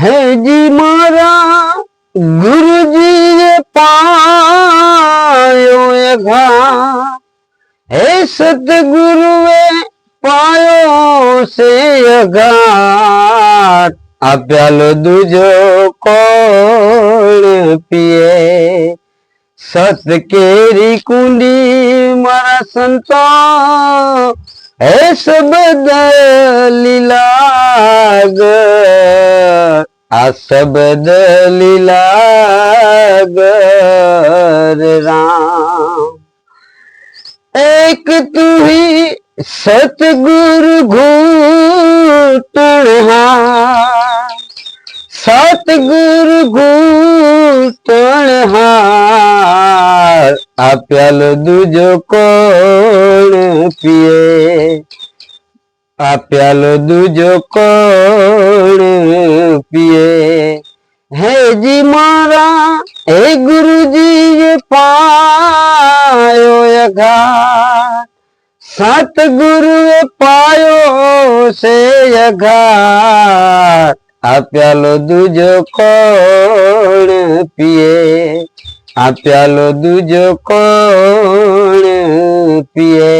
હેજી મારા ગુરુજી પાયો ઘા. હે સતગુરુએ પાયો છે અઘાટ આ પ્યાલો દૂજો કોણ પીએ. સત કેરી કુંડી મારા સંતો. હે શબ્દ લીલાગ આ શબ્દ લીલાગર રામ એક તુહી સતગુરુ ઘૂતણહા સતગુરુ ઘૂતણહાર આ પ્યાલો દૂજો કોણ પીએ આ પ્યાલો દૂજો કોણ है जी मारा हे गुरु जी ये पायो यगा सत गुरु पायो से यगा आ प्यालो दूजो कौन पिए आप प्यालो दूजो कौन पिए।